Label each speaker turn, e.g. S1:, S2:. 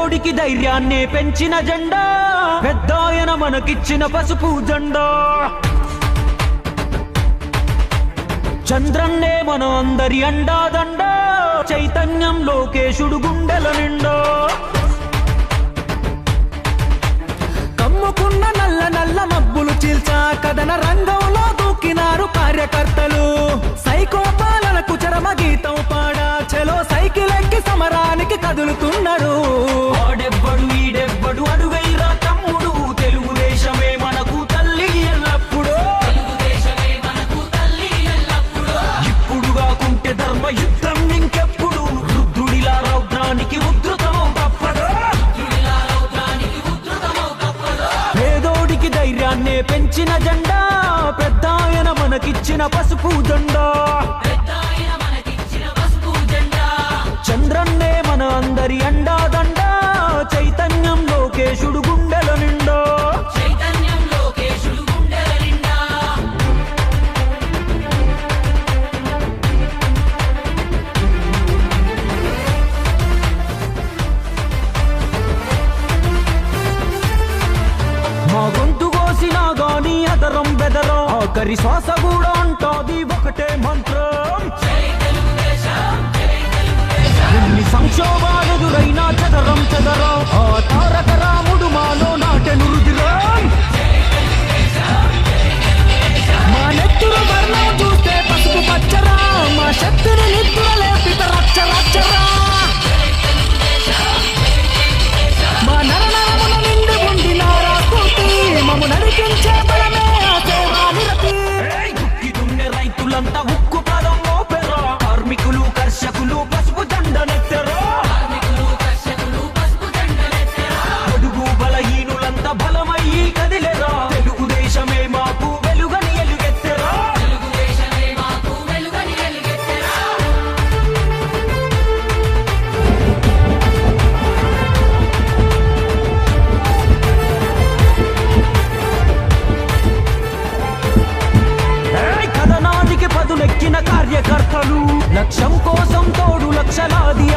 S1: పేదోడికి ధైర్యాన్నే పెంచిన జెండా పెద్దాయన మనకిచ్చిన పసుపు జెండా. చంద్రన్నే మన అందరి అండాదండ చైతన్యం లోకేశుడు గుండెల నిండా.
S2: కమ్ముకున్న నల్ల నల్ల మబ్బులు చీల్చా కథన రంగంలో ఎక్కి సమరానికి కదులుతున్నారు
S1: ఆడెవ్వడు ఈడెవ్వడు అడుగైరా తమ్ముడు. తెలుగుదేశమే మనకు తల్లి ఎల్లప్పుడు. ఇప్పుడు కాకుంటే ధర్మ యుద్ధం ఇంకెప్పుడు? రుద్రుడిలా రౌద్రానికి ఉద్ధృతమవు తప్పదు. పేదోడికి ధైర్యాన్నే పెంచిన జెండా పెద్దాయన మనకిచ్చిన పసుపు జెండా. ఆఖరి శ్వాస కూడా అంటాది ఒకటే మంత్రం. ఎన్ని సంక్షోభాలు ఎదురైనా చదరం చదరం. ఆ తారక రాముడు మాలో నాటెను రుదిరం
S2: మా నెత్తుల వర్ణం చూస్తే పసుపు పచ్చరా మా శక్తిని నిద్ర లేపిత రచ్చ రచ్చరా మా నరనరమున నిండి ఉండి నారా స్ఫూర్తి మమ్ము నడిపించే
S1: లక్ష్యం కోసం తోడు లక్షలాది